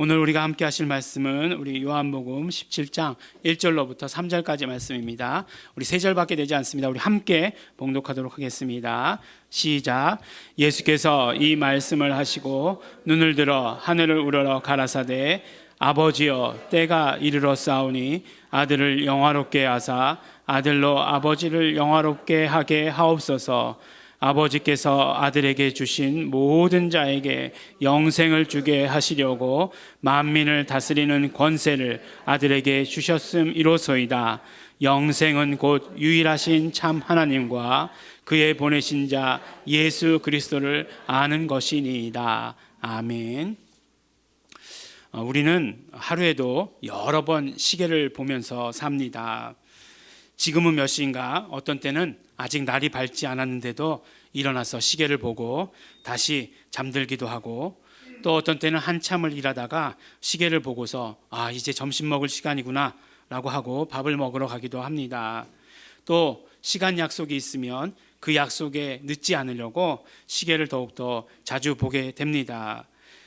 오늘 우리가 함께 하실 말씀은 우리 요한복음 17장 1절로부터 3절까지 말씀입니다. 우리 세 절밖에 되지 않습니다. 우리 함께 봉독하도록 하겠습니다. 시작. 예수께서 이 말씀을 하시고 눈을 들어 하늘을 우러러 가라사대 아버지여 때가 이르러 싸우니 아들을 영화롭게 하사 아들로 아버지를 영화롭게 하게 하옵소서. 아버지께서 아들에게 주신 모든 자에게 영생을 주게 하시려고 만민을 다스리는 권세를 아들에게 주셨음 이로소이다. 영생은 곧 유일하신 참 하나님과 그의 보내신 자 예수 그리스도를 아는 것이니이다. 아멘. 어, 우리는 하루에도 여러 번 시계를 보면서 삽니다. 지금은 몇 시인가? 어떤 때는 아직 날이 밝지 않았는데도 일어나서 시계를 보고 다시 잠들기도 하고 또 어떤 때는 한참을 일하다가 시계를 보고서 아, 이제 점심 먹을 시간이구나 라고 하고 밥을 먹으러 가기도 합니다. 또 시간 약속이 있으면 그 약속에 늦지 않으려고 시계를 더욱더 자주 보게 됩니다.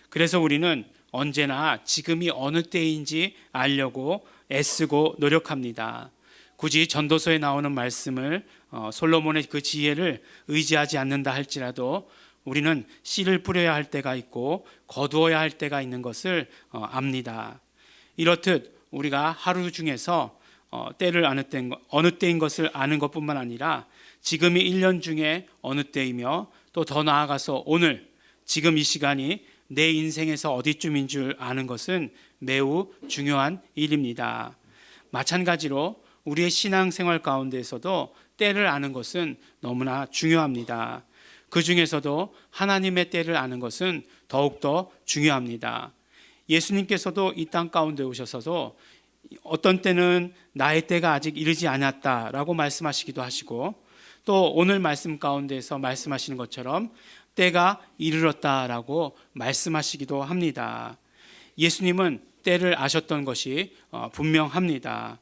그래서 우리는 언제나 지금이 어느 때인지 알려고 애쓰고 노력합니다. 굳이 전도서에 나오는 말씀을 어, 솔로몬의 그 지혜를 의지하지 않는다 할지라도 우리는 씨를 뿌려야 할 때가 있고 거두어야 할 때가 있는 것을 어, 압니다. 이렇듯 우리가 하루 중에서 어, 때를 아는 때인 것, 어느 때인 것을 아는 것뿐만 아니라 지금이 1년 중에 어느 때이며 또 더 나아가서 오늘 지금 이 시간이 내 인생에서 어디쯤인 줄 아는 것은 매우 중요한 일입니다. 마찬가지로 우리의 신앙생활 가운데에서도 때를 아는 것은 너무나 중요합니다. 그 중에서도 하나님의 때를 아는 것은 더욱더 중요합니다. 예수님께서도 이 땅 가운데 오셔서도 어떤 때는 나의 때가 아직 이르지 않았다라고 말씀하시기도 하시고 또 오늘 말씀 가운데서 말씀하시는 것처럼 때가 이르렀다라고 말씀하시기도 합니다. 예수님은 때를 아셨던 것이 어, 분명합니다.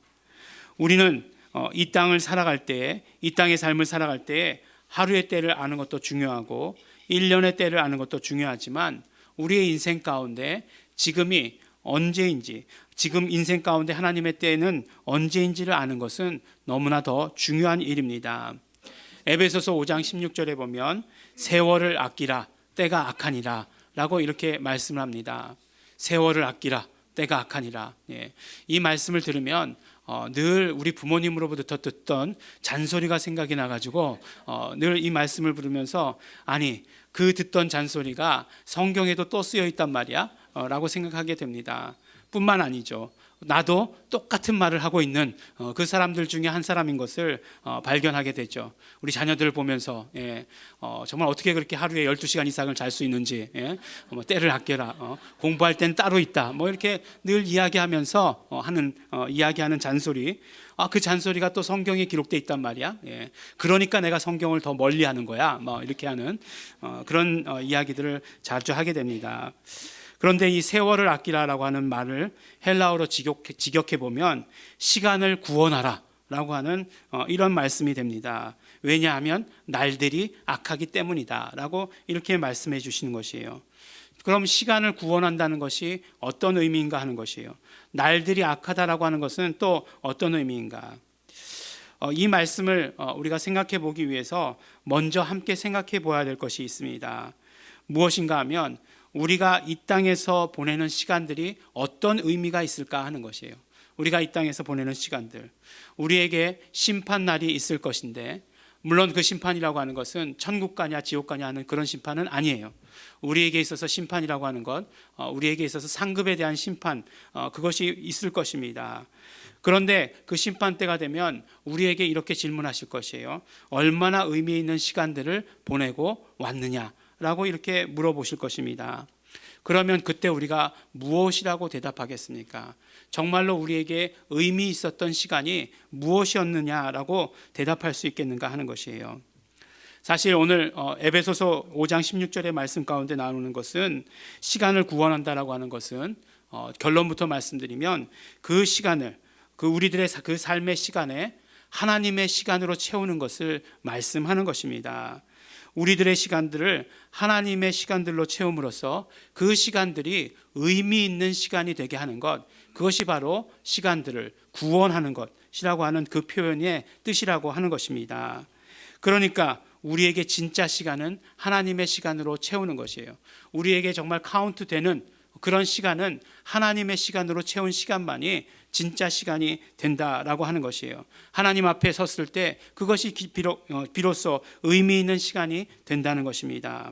우리는 어, 이 땅을 살아갈 때, 이 땅의 삶을 살아갈 때 하루의 때를 아는 것도 중요하고 1년의 때를 아는 것도 중요하지만 우리의 인생 가운데 지금이 언제인지 지금 인생 가운데 하나님의 때는 언제인지를 아는 것은 너무나 더 중요한 일입니다. 에베소서 5장 16절에 보면 세월을 아끼라 때가 악하니라 라고 이렇게 말씀을 합니다. 세월을 아끼라 때가 악하니라. 예. 이 말씀을 들으면 어, 늘 우리 부모님으로부터 듣던 잔소리가 생각이 나가지고 어, 늘 이 말씀을 부르면서 아니 그 듣던 잔소리가 성경에도 또 쓰여 있단 말이야 어, 라고 생각하게 됩니다. 뿐만 아니죠. 나도 똑같은 말을 하고 있는 어, 그 사람들 중에 한 사람인 것을 어, 발견하게 되죠. 우리 자녀들을 보면서 예, 어, 정말 어떻게 그렇게 하루에 12시간 이상을 잘 수 있는지 예, 어, 뭐 때를 아껴라 어, 공부할 땐 따로 있다 뭐 이렇게 늘 이야기하면서 어, 하는 어, 이야기하는 잔소리 아, 그 잔소리가 또 성경에 기록돼 있단 말이야. 예. 그러니까 내가 성경을 더 멀리 하는 거야. 뭐 이렇게 하는 어, 그런 어, 이야기들을 자주 하게 됩니다. 그런데 이 세월을 아끼라라고 하는 말을 헬라어로 직역해, 직역해 보면 시간을 구원하라라고 하는 어, 이런 말씀이 됩니다. 왜냐하면 날들이 악하기 때문이다라고 이렇게 말씀해 주시는 것이에요. 그럼 시간을 구원한다는 것이 어떤 의미인가 하는 것이에요. 날들이 악하다라고 하는 것은 또 어떤 의미인가? 어, 이 말씀을 어, 우리가 생각해 보기 위해서 먼저 함께 생각해 보아야 될 것이 있습니다. 무엇인가 하면 우리가 이 땅에서 보내는 시간들이 어떤 의미가 있을까 하는 것이에요. 우리가 이 땅에서 보내는 시간들. 우리에게 심판 날이 있을 것인데 물론 그 심판이라고 하는 것은 천국 가냐 지옥 가냐 하는 그런 심판은 아니에요. 우리에게 있어서 심판이라고 하는 것, 어, 우리에게 있어서 상급에 대한 심판, 어, 그것이 있을 것입니다. 그런데 그 심판 때가 되면 우리에게 이렇게 질문하실 것이에요. 얼마나 의미 있는 시간들을 보내고 왔느냐 라고 이렇게 물어보실 것입니다. 그러면 그때 우리가 무엇이라고 대답하겠습니까? 정말로 우리에게 의미 있었던 시간이 무엇이었느냐라고 대답할 수 있겠는가 하는 것이에요. 사실 오늘 어, 에베소서 5장 16절의 말씀 가운데 나오는 것은 시간을 구원한다라고 하는 것은 어, 결론부터 말씀드리면 그 시간을 그 우리들의 사- 그 삶의 시간에 하나님의 시간으로 채우는 것을 말씀하는 것입니다. 우리들의 시간들을 하나님의 시간들로 채움으로써 그 시간들이 의미 있는 시간이 되게 하는 것, 그것이 바로 시간들을 구원하는 것이라고 하는 그 표현의 뜻이라고 하는 것입니다. 그러니까 우리에게 진짜 시간은 하나님의 시간으로 채우는 것이에요. 우리에게 정말 카운트 되는 그런 시간은 하나님의 시간으로 채운 시간만이 진짜 시간이 된다라고 하는 것이에요. 하나님 앞에 섰을 때 그것이 어, 비로소 의미 있는 시간이 된다는 것입니다.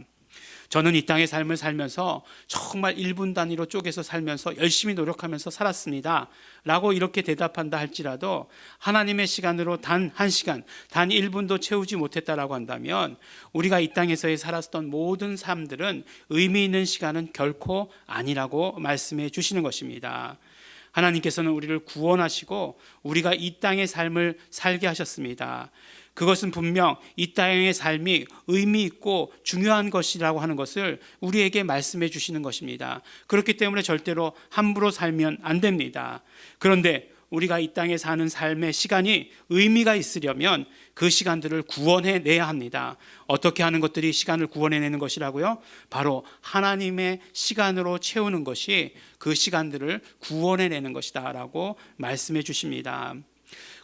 저는 이 땅의 삶을 살면서 정말 1분 단위로 쪼개서 살면서 열심히 노력하면서 살았습니다. 라고 이렇게 대답한다 할지라도 하나님의 시간으로 단한 시간, 단 1분도 채우지 못했다라고 한다면 우리가 이 땅에서의 살았던 모든 삶들은 의미 있는 시간은 결코 아니라고 말씀해 주시는 것입니다. 하나님께서는 우리를 구원하시고 우리가 이 땅의 삶을 살게 하셨습니다. 그것은 분명 이 땅의 삶이 의미 있고 중요한 것이라고 하는 것을 우리에게 말씀해 주시는 것입니다. 그렇기 때문에 절대로 함부로 살면 안 됩니다. 그런데 우리가 이 땅에 사는 삶의 시간이 의미가 있으려면 그 시간들을 구원해 내야 합니다. 어떻게 하는 것들이 시간을 구원해 내는 것이라고요? 바로 하나님의 시간으로 채우는 것이 그 시간들을 구원해 내는 것이다라고 말씀해 주십니다.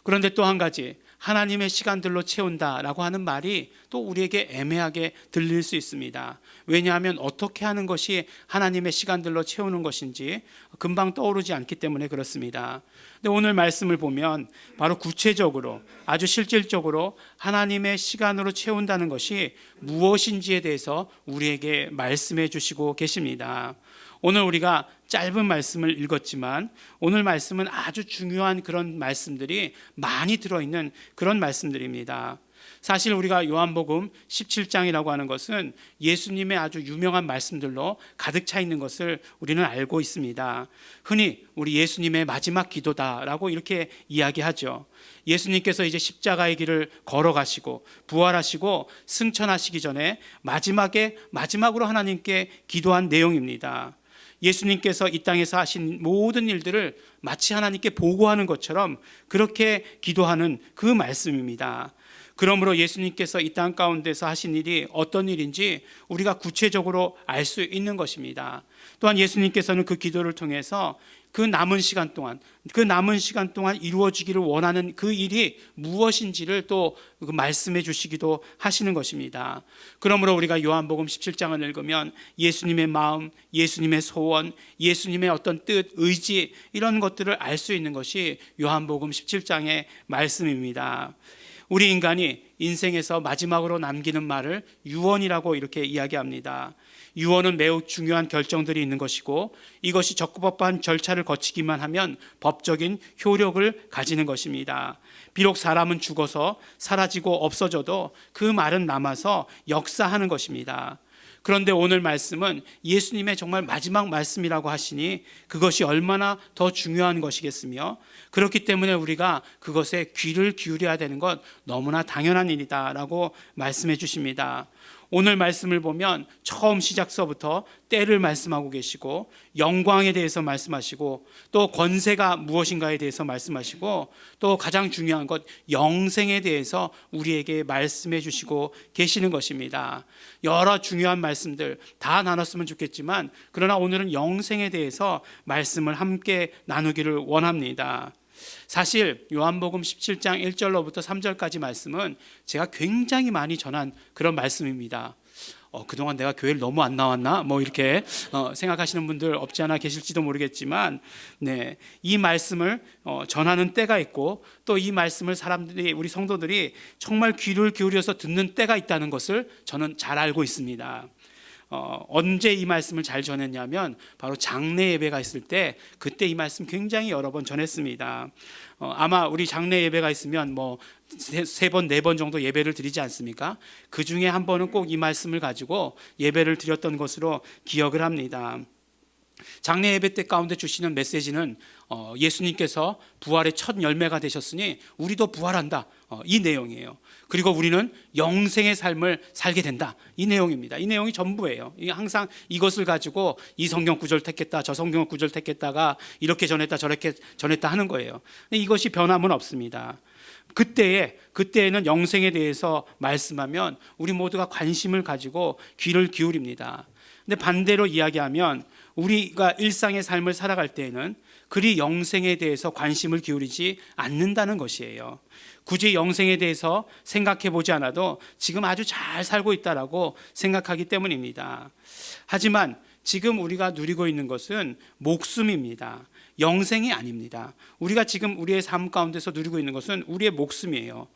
그런데 또 한 가지 하나님의 시간들로 채운다라고 하는 말이 또 우리에게 애매하게 들릴 수 있습니다. 왜냐하면 어떻게 하는 것이 하나님의 시간들로 채우는 것인지 금방 떠오르지 않기 때문에 그렇습니다. 근데 오늘 말씀을 보면 바로 구체적으로 아주 실질적으로 하나님의 시간으로 채운다는 것이 무엇인지에 대해서 우리에게 말씀해 주시고 계십니다. 오늘 우리가 짧은 말씀을 읽었지만 오늘 말씀은 아주 중요한 그런 말씀들이 많이 들어있는 그런 말씀들입니다. 사실 우리가 요한복음 17장이라고 하는 것은 예수님의 아주 유명한 말씀들로 가득 차 있는 것을 우리는 알고 있습니다. 흔히 우리 예수님의 마지막 기도다라고 이렇게 이야기하죠. 예수님께서 이제 십자가의 길을 걸어가시고 부활하시고 승천하시기 전에 마지막에 마지막으로 하나님께 기도한 내용입니다. 예수님께서 이 땅에서 하신 모든 일들을 마치 하나님께 보고하는 것처럼 그렇게 기도하는 그 말씀입니다. 그러므로 예수님께서 이 땅 가운데서 하신 일이 어떤 일인지 우리가 구체적으로 알 수 있는 것입니다. 또한 예수님께서는 그 기도를 통해서 그 남은 시간 동안 그 남은 시간 동안 이루어지기를 원하는 그 일이 무엇인지를 또그 말씀해 주시기도 하시는 것입니다. 그러므로 우리가 요한복음 17장을 읽으면 예수님의 마음, 예수님의 소원, 예수님의 어떤 뜻, 의지 이런 것들을 알 수 있는 것이 요한복음 17장의 말씀입니다. 우리 인간이 인생에서 마지막으로 남기는 말을 유언이라고 이렇게 이야기합니다. 유언은 매우 중요한 결정들이 있는 것이고 이것이 적법한 절차를 거치기만 하면 법적인 효력을 가지는 것입니다. 비록 사람은 죽어서 사라지고 없어져도 그 말은 남아서 역사하는 것입니다. 그런데 오늘 말씀은 예수님의 정말 마지막 말씀이라고 하시니 그것이 얼마나 더 중요한 것이겠으며 그렇기 때문에 우리가 그것에 귀를 기울여야 되는 것 너무나 당연한 일이다라고 말씀해 주십니다. 오늘 말씀을 보면 처음 시작서부터 때를 말씀하고 계시고 영광에 대해서 말씀하시고 또 권세가 무엇인가에 대해서 말씀하시고 또 가장 중요한 것 영생에 대해서 우리에게 말씀해 주시고 계시는 것입니다. 여러 중요한 말씀들 다 나눴으면 좋겠지만 그러나 오늘은 영생에 대해서 말씀을 함께 나누기를 원합니다. 사실 요한복음 17장 1절로부터 3절까지 말씀은 제가 굉장히 많이 전한 그런 말씀입니다. 어, 그동안 내가 교회를 너무 안 나왔나? 뭐 이렇게 어, 생각하시는 분들 없지 않아 계실지도 모르겠지만, 네, 이 말씀을 어, 전하는 때가 있고 또 이 말씀을 사람들이 우리 성도들이 정말 귀를 기울여서 듣는 때가 있다는 것을 저는 잘 알고 있습니다. 어, 언제 이 말씀을 잘 전했냐면 바로 장례 예배가 있을 때 그때 이 말씀 굉장히 여러 번 전했습니다. 어, 아마 우리 장례 예배가 있으면 뭐 세 번 네 번 정도 예배를 드리지 않습니까? 그 중에 한 번은 꼭 이 말씀을 가지고 예배를 드렸던 것으로 기억을 합니다. 장례 예배 때 가운데 주시는 메시지는 어, 예수님께서 부활의 첫 열매가 되셨으니 우리도 부활한다 어, 이 내용이에요. 그리고 우리는 영생의 삶을 살게 된다 이 내용입니다. 이 내용이 전부예요. 이 항상 이것을 가지고 이 성경 구절 택했다 저 성경 구절 택했다가 이렇게 전했다 저렇게 전했다 하는 거예요. 이것이 변함은 없습니다. 그때에 그때에는 영생에 대해서 말씀하면 우리 모두가 관심을 가지고 귀를 기울입니다. 근데 반대로 이야기하면 우리가 일상의 삶을 살아갈 때에는 그리 영생에 대해서 관심을 기울이지 않는다는 것이에요. 굳이 영생에 대해서 생각해 보지 않아도 지금 아주 잘 살고 있다라고 생각하기 때문입니다. 하지만 지금 우리가 누리고 있는 것은 목숨입니다. 영생이 아닙니다. 우리가 지금 우리의 삶 가운데서 누리고 있는 것은 우리의 목숨이에요.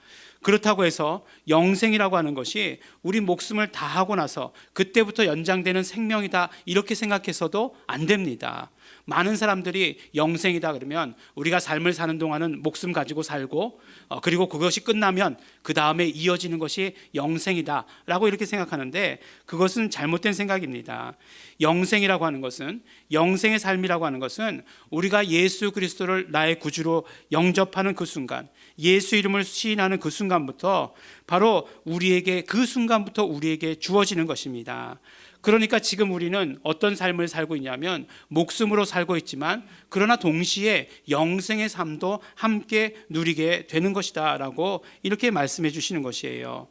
그렇다고 해서 영생이라고 하는 것이 우리 목숨을 다하고 나서 그때부터 연장되는 생명이다 이렇게 생각해서도 안 됩니다. 많은 사람들이 영생이다 그러면 우리가 삶을 사는 동안은 목숨 가지고 살고 어, 그리고 그것이 끝나면 그 다음에 이어지는 것이 영생이다라고 이렇게 생각하는데 그것은 잘못된 생각입니다. 영생이라고 하는 것은 영생의 삶이라고 하는 것은 우리가 예수 그리스도를 나의 구주로 영접하는 그 순간 예수 이름을 시인하는 그 순간부터 바로 우리에게 그 순간부터 우리에게 주어지는 것입니다. 그러니까 지금 우리는 어떤 삶을 살고 있냐면 목숨으로 살고 있지만 그러나 동시에 영생의 삶도 함께 누리게 되는 것이다라고 이렇게 말씀해 주시는 것이에요.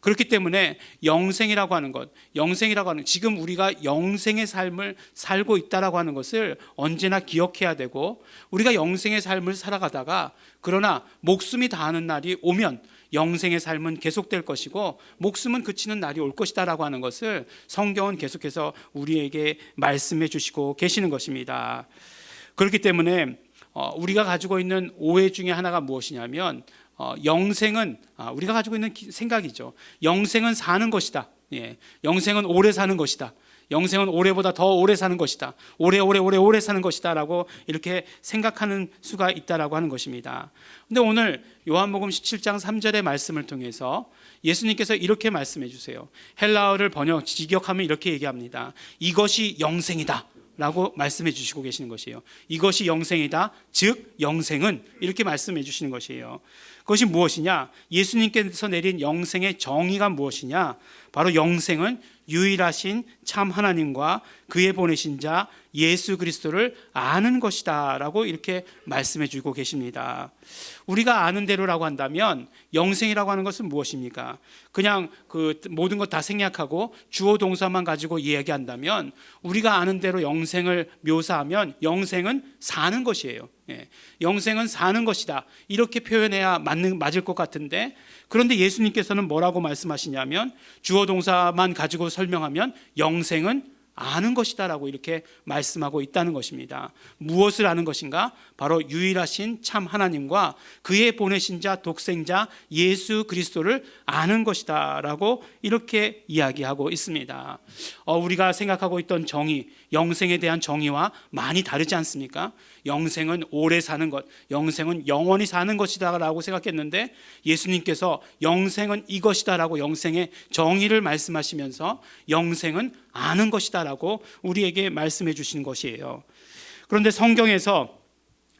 그렇기 때문에 영생이라고 하는 것, 영생이라고 하는 지금 우리가 영생의 삶을 살고 있다라고 하는 것을 언제나 기억해야 되고 우리가 영생의 삶을 살아가다가 그러나 목숨이 다하는 날이 오면 영생의 삶은 계속될 것이고 목숨은 그치는 날이 올 것이다라고 하는 것을 성경은 계속해서 우리에게 말씀해 주시고 계시는 것입니다. 그렇기 때문에 어, 우리가 가지고 있는 오해 중에 하나가 무엇이냐면 어, 영생은 아, 우리가 가지고 있는 기- 생각이죠. 영생은 사는 것이다. 예, 영생은 오래 사는 것이다. 영생은 올해보다 더 오래 사는 것이다. 오래 오래 오래 오래 사는 것이다라고 이렇게 생각하는 수가 있다라고 하는 것입니다. 근데 오늘 요한복음 17장 3절의 말씀을 통해서 예수님께서 이렇게 말씀해 주세요. 헬라어를 번역 직역하면 이렇게 얘기합니다. 이것이 영생이다. 라고 말씀해 주시고 계시는 것이에요. 이것이 영생이다. 즉 영생은 이렇게 말씀해 주시는 것이에요. 그것이 무엇이냐? 예수님께서 내린 영생의 정의가 무엇이냐? 바로 영생은 유일하신 참 하나님과 그의 보내신 자 예수 그리스도를 아는 것이다라고 이렇게 말씀해 주고 계십니다. 우리가 아는 대로라고 한다면 영생이라고 하는 것은 무엇입니까? 그냥 그 모든 것 다 생략하고 주어 동사만 가지고 이야기한다면 우리가 아는 대로 영생을 묘사하면 영생은 사는 것이에요. 예. 영생은 사는 것이다. 이렇게 표현해야 맞는 맞을 것 같은데 그런데 예수님께서는 뭐라고 말씀하시냐면 주어 동사만 가지고 설명하면 영생은 아는 것이다라고 이렇게 말씀하고 있다는 것입니다. 무엇을 아는 것인가? 바로 유일하신 참 하나님과 그의 보내신 자 독생자 예수 그리스도를 아는 것이다라고 이렇게 이야기하고 있습니다. 어, 우리가 생각하고 있던 정의, 영생에 대한 정의와 많이 다르지 않습니까? 영생은 오래 사는 것, 영생은 영원히 사는 것이다라고 생각했는데 예수님께서 영생은 이것이다라고 영생의 정의를 말씀하시면서 영생은 아는 것이다라고 우리에게 말씀해 주신 것이에요. 그런데 성경에서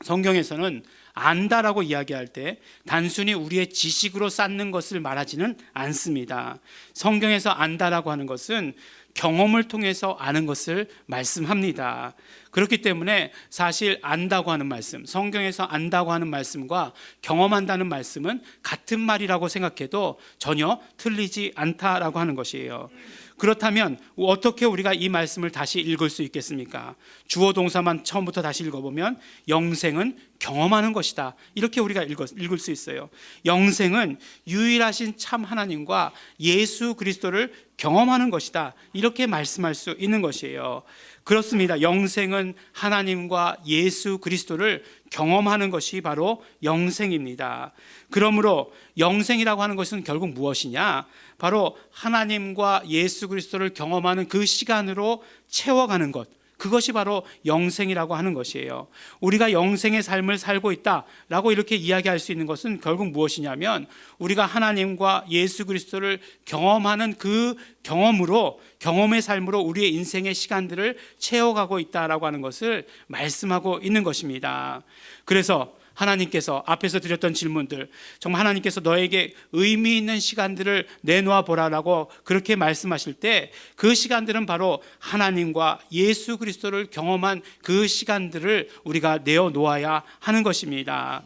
성경에서는 안다라고 이야기할 때 단순히 우리의 지식으로 쌓는 것을 말하지는 않습니다. 성경에서 안다라고 하는 것은 경험을 통해서 아는 것을 말씀합니다. 그렇기 때문에 사실 안다고 하는 말씀, 성경에서 안다고 하는 말씀과 경험한다는 말씀은 같은 말이라고 생각해도 전혀 틀리지 않다라고 하는 것이에요. 그렇다면 어떻게 우리가 이 말씀을 다시 읽을 수 있겠습니까? 주어 동사만 처음부터 다시 읽어보면 영생은 경험하는 것이다. 이렇게 우리가 읽을, 수 있어요. 영생은 유일하신 참 하나님과 예수 그리스도를 경험하는 것이다. 이렇게 말씀할 수 있는 것이에요. 그렇습니다. 영생은 하나님과 예수 그리스도를 경험하는 것이 바로 영생입니다. 그러므로 영생이라고 하는 것은 결국 무엇이냐? 바로 하나님과 예수 그리스도를 경험하는 그 시간으로 채워가는 것. 그것이 바로 영생이라고 하는 것이에요. 우리가 영생의 삶을 살고 있다라고 이렇게 이야기할 수 있는 것은 결국 무엇이냐면 우리가 하나님과 예수 그리스도를 경험하는 그 경험으로 경험의 삶으로 우리의 인생의 시간들을 채워가고 있다라고 하는 것을 말씀하고 있는 것입니다. 그래서 하나님께서 앞에서 드렸던 질문들 정말 하나님께서 너에게 의미 있는 시간들을 내놓아 보라라고 그렇게 말씀하실 때 그 시간들은 바로 하나님과 예수 그리스도를 경험한 그 시간들을 우리가 내어 놓아야 하는 것입니다.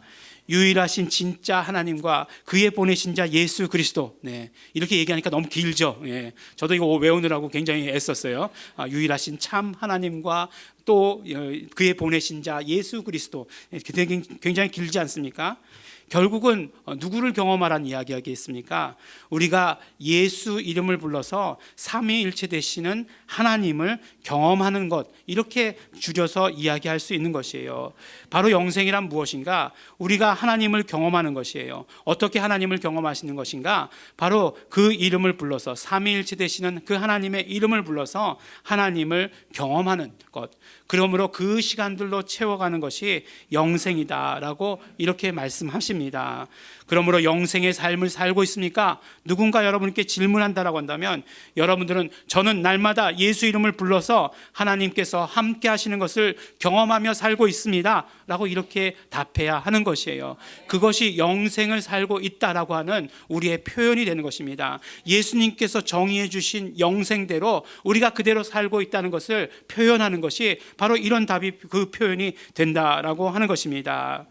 유일하신 진짜 하나님과 그의 보내신 자 예수 그리스도. 네. 이렇게 얘기하니까 너무 길죠. 예. 저도 이거 외우느라고 굉장히 애썼어요. 아, 유일하신 참 하나님과 또 어, 그의 보내신 자 예수 그리스도. 예, 굉장히 길지 않습니까? 결국은 어, 누구를 경험하라는 이야기하겠습니까? 우리가 예수 이름을 불러서 삼위일체 되시는 하나님을 경험하는 것 이렇게 줄여서 이야기할 수 있는 것이에요. 바로 영생이란 무엇인가? 우리가 하나님을 경험하는 것이에요. 어떻게 하나님을 경험하시는 것인가? 바로 그 이름을 불러서 삼위일체 되시는 그 하나님의 이름을 불러서 하나님을 경험하는 것. 그러므로 그 시간들로 채워가는 것이 영생이다라고 이렇게 말씀하십니다. 그러므로 영생의 삶을 살고 있습니까? 누군가 여러분께 질문한다라고 한다면 여러분들은 저는 날마다 예수 이름을 불러서 하나님께서 함께 하시는 것을 경험하며 살고 있습니다 라고 이렇게 답해야 하는 것이에요. 그것이 영생을 살고 있다라고 하는 우리의 표현이 되는 것입니다. 예수님께서 정의해 주신 영생대로 우리가 그대로 살고 있다는 것을 표현하는 것이 바로 이런 답이 그 표현이 된다라고 하는 것입니다.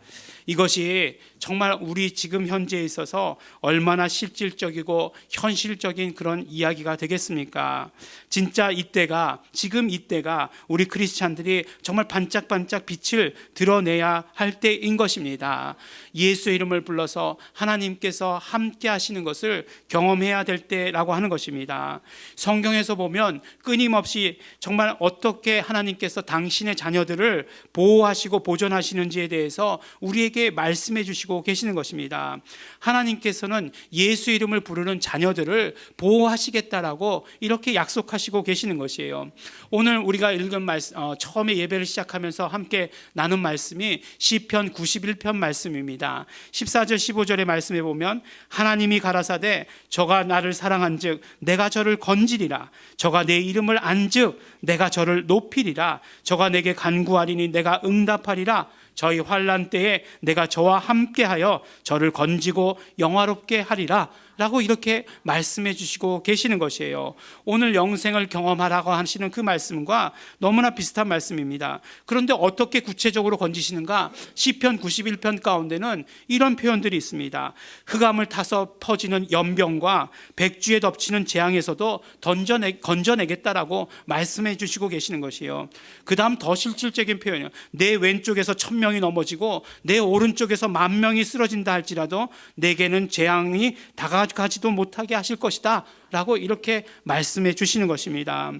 이것이 정말 우리 지금 현재에 있어서 얼마나 실질적이고 현실적인 그런 이야기가 되겠습니까? 진짜 이때가 지금 이때가 우리 크리스찬들이 정말 반짝반짝 빛을 드러내야 할 때인 것입니다. 예수 이름을 불러서 하나님께서 함께 하시는 것을 경험해야 될 때라고 하는 것입니다. 성경에서 보면 끊임없이 정말 어떻게 하나님께서 당신의 자녀들을 보호하시고 보존하시는지에 대해서 우리 에게 말씀해 주시고 계시는 것입니다. 하나님께서는 예수 이름을 부르는 자녀들을 보호하시겠다라고 이렇게 약속하시고 계시는 것이에요. 오늘 우리가 읽은 말씀 어, 처음에 예배를 시작하면서 함께 나눈 말씀이 시편 91편 말씀입니다. 14절 15절의 말씀에 보면 하나님이 가라사대 저가 나를 사랑한즉 내가 저를 건지리라 저가 내 이름을 안즉 내가 저를 높이리라 저가 내게 간구하리니 내가 응답하리라 저희 환란 때에 내가 저와 함께하여 저를 건지고 영화롭게 하리라. 라고 이렇게 말씀해 주시고 계시는 것이에요. 오늘 영생을 경험하라고 하시는 그 말씀과 너무나 비슷한 말씀입니다. 그런데 어떻게 구체적으로 건지시는가? 시편 91편 가운데는 이런 표현들이 있습니다. 흑암을 타서 퍼지는 연병과 백주에 덮치는 재앙에서도 던져내 건져내겠다라고 말씀해 주시고 계시는 것이에요. 그 다음 더 실질적인 표현이요. 내 왼쪽에서 천 명이 넘어지고 내 오른쪽에서 만 명이 쓰러진다 할지라도 내게는 재앙이 다가 가지도 못하게 하실 것이다. 라고 이렇게 말씀해 주시는 것입니다.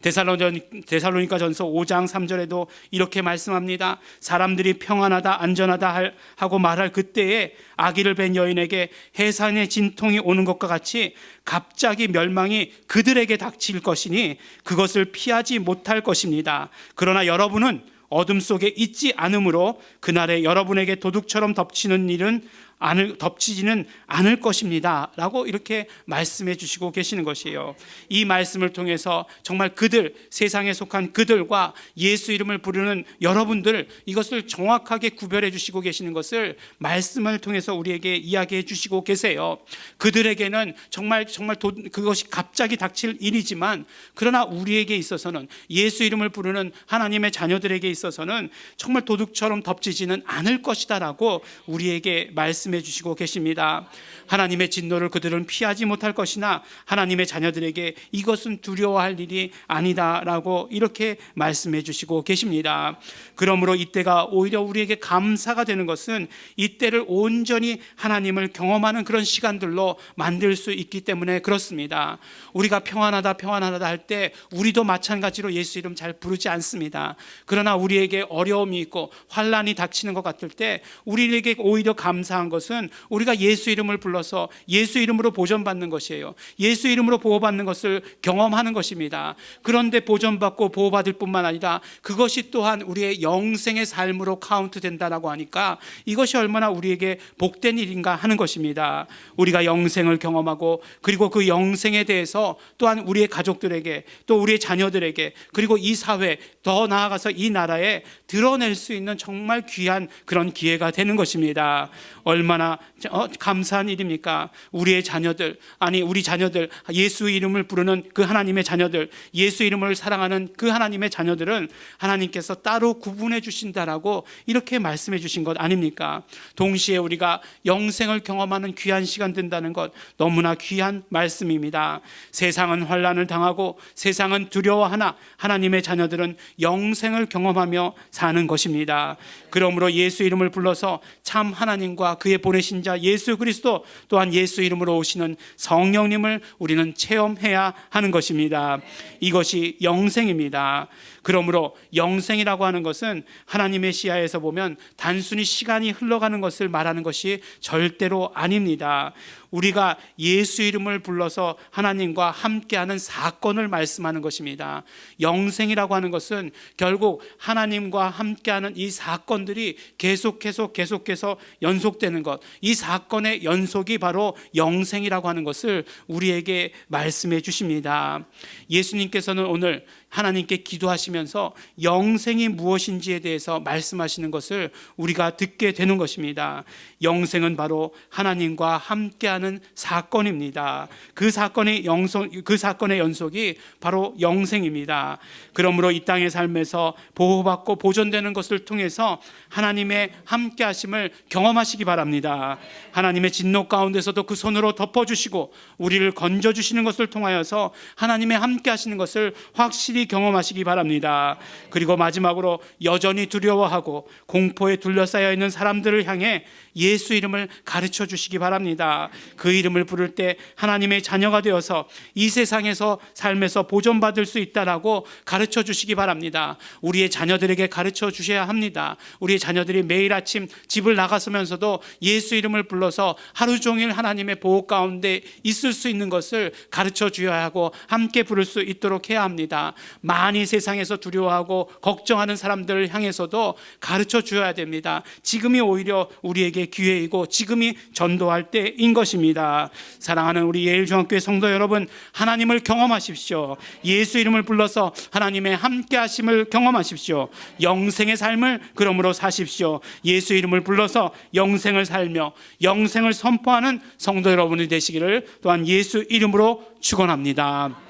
데살로니 가 전서 5장 3절에도 이렇게 말씀합니다. 사람들이 평안하다 안전하다 하고 말할 그때에 아기를 뵌 여인에게 해산의 진통이 오는 것과 같이 갑자기 멸망이 그들에게 닥칠 것이니 그것을 피하지 못할 것입니다. 그러나 여러분은 어둠 속에 있지 않으므로 그날에 여러분에게 도둑처럼 덮치는 일은 않을, 덮치지는 않을 것입니다. 라고 이렇게 말씀해 주시고 계시는 것이에요. 이 말씀을 통해서 정말 그들, 세상에 속한 그들과 예수 이름을 부르는 여러분들 이것을 정확하게 구별해 주시고 계시는 것을 말씀을 통해서 우리에게 이야기해 주시고 계세요. 그들에게는 정말 정말 도, 그것이 갑자기 닥칠 일이지만 그러나 우리에게 있어서는 예수 이름을 부르는 하나님의 자녀들에게 있어서는 정말 도둑처럼 덮치지는 않을 것이다라고 우리에게 말씀 말씀해 주시고 계십니다. 하나님의 진노를 그들은 피하지 못할 것이나 하나님의 자녀들에게 이것은 두려워할 일이 아니다라고 이렇게 말씀해 주시고 계십니다. 그러므로 이때가 오히려 우리에게 감사가 되는 것은 이때를 온전히 하나님을 경험하는 그런 시간들로 만들 수 있기 때문에 그렇습니다. 우리가 평안하다 평안하다 할 때 우리도 마찬가지로 예수 이름 잘 부르지 않습니다. 그러나 우리에게 어려움이 있고 환란이 닥치는 것 같을 때 우리에게 오히려 감사한 것은 우리가 예수 이름을 불러서 예수 이름으로 보존받는 것이에요. 예수 이름으로 보호받는 것을 경험하는 것입니다. 그런데 보존받고 보호받을 뿐만 아니라 그것이 또한 우리의 영생의 삶으로 카운트 된다라고 하니까 이것이 얼마나 우리에게 복된 일인가 하는 것입니다. 우리가 영생을 경험하고 그리고 그 영생에 대해서 또한 우리의 가족들에게 또 우리의 자녀들에게 그리고 이 사회 더 나아가서 이 나라에 드러낼 수 있는 정말 귀한 그런 기회가 되는 것입니다. 얼마 얼마나 어, 감사한 일입니까? 우리의 자녀들 아니 우리 자녀들 예수 이름을 부르는 그 하나님의 자녀들 예수 이름을 사랑하는 그 하나님의 자녀들은 하나님께서 따로 구분해 주신다라고 이렇게 말씀해 주신 것 아닙니까? 동시에 우리가 영생을 경험하는 귀한 시간 된다는 것 너무나 귀한 말씀입니다. 세상은 환란을 당하고 세상은 두려워하나 하나님의 자녀들은 영생을 경험하며 사는 것입니다. 그러므로 예수 이름을 불러서 참 하나님과 그의 보내신 자 예수 그리스도 또한 예수 이름으로 오시는 성령님을 우리는 체험해야 하는 것입니다. 이것이 영생입니다. 그러므로 영생이라고 하는 것은 하나님의 시야에서 보면 단순히 시간이 흘러가는 것을 말하는 것이 절대로 아닙니다. 우리가 예수 이름을 불러서 하나님과 함께하는 사건을 말씀하는 것입니다. 영생이라고 하는 것은 결국 하나님과 함께하는 이 사건들이 계속 계속 계속해서 연속되는 것. 이 사건의 연속이 바로 영생이라고 하는 것을 우리에게 말씀해 주십니다. 예수님께서는 오늘 하나님께 기도하시면서 영생이 무엇인지에 대해서 말씀하시는 것을 우리가 듣게 되는 것입니다. 영생은 바로 하나님과 함께하는 사건입니다. 그 사건의 영성 그 사건의 연속이 바로 영생입니다. 그러므로 이 땅의 삶에서 보호받고 보존되는 것을 통해서 하나님의 함께하심을 경험하시기 바랍니다. 하나님의 진노 가운데서도 그 손으로 덮어주시고 우리를 건져주시는 것을 통하여서 하나님의 함께하시는 것을 확실히 경험하시기 바랍니다. 그리고 마지막으로 여전히 두려워하고 공포에 둘러싸여 있는 사람들을 향해 예수 이름을 가르쳐 주시기 바랍니다. 그 이름을 부를 때 하나님의 자녀가 되어서 이 세상에서 삶에서 보존받을 수 있다라고 가르쳐 주시기 바랍니다. 우리의 자녀들에게 가르쳐 주셔야 합니다. 우리의 자녀들이 매일 아침 집을 나가서면서도 예수 이름을 불러서 하루 종일 하나님의 보호 가운데 있을 수 있는 것을 가르쳐 주어야 하고 함께 부를 수 있도록 해야 합니다. 많이 세상에서 두려워하고 걱정하는 사람들을 향해서도 가르쳐 주어야 됩니다. 지금이 오히려 우리에게 기회이고 지금이 전도할 때인 것입니다. 사랑하는 우리 예일중학교의 성도 여러분, 하나님을 경험하십시오. 예수 이름을 불러서 하나님의 함께하심을 경험하십시오. 영생의 삶을 그러므로 사십시오. 예수 이름을 불러서 영생을 살며 영생을 선포하는 성도 여러분이 되시기를 또한 예수 이름으로 축원합니다.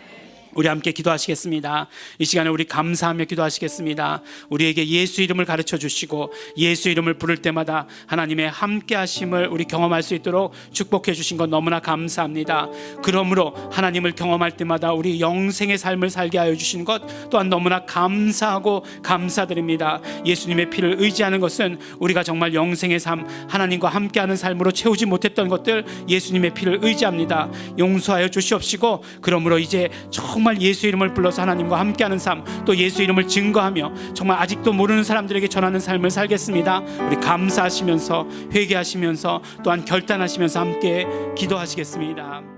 우리 함께 기도하시겠습니다. 이 시간에 우리 감사하며 기도하시겠습니다. 우리에게 예수 이름을 가르쳐 주시고 예수 이름을 부를 때마다 하나님의 함께 하심을 우리 경험할 수 있도록 축복해 주신 것 너무나 감사합니다. 그러므로 하나님을 경험할 때마다 우리 영생의 삶을 살게 하여 주신 것 또한 너무나 감사하고 감사드립니다. 예수님의 피를 의지하는 것은 우리가 정말 영생의 삶 하나님과 함께하는 삶으로 채우지 못했던 것들 예수님의 피를 의지합니다. 용서하여 주시옵시고 그러므로 이제 정말 예수 이름을 불러서 하나님과 함께하는 삶, 또 예수 이름을 증거하며 정말 아직도 모르는 사람들에게 전하는 삶을 살겠습니다. 우리 감사하시면서 회개하시면서 또한 결단하시면서 함께 기도하시겠습니다.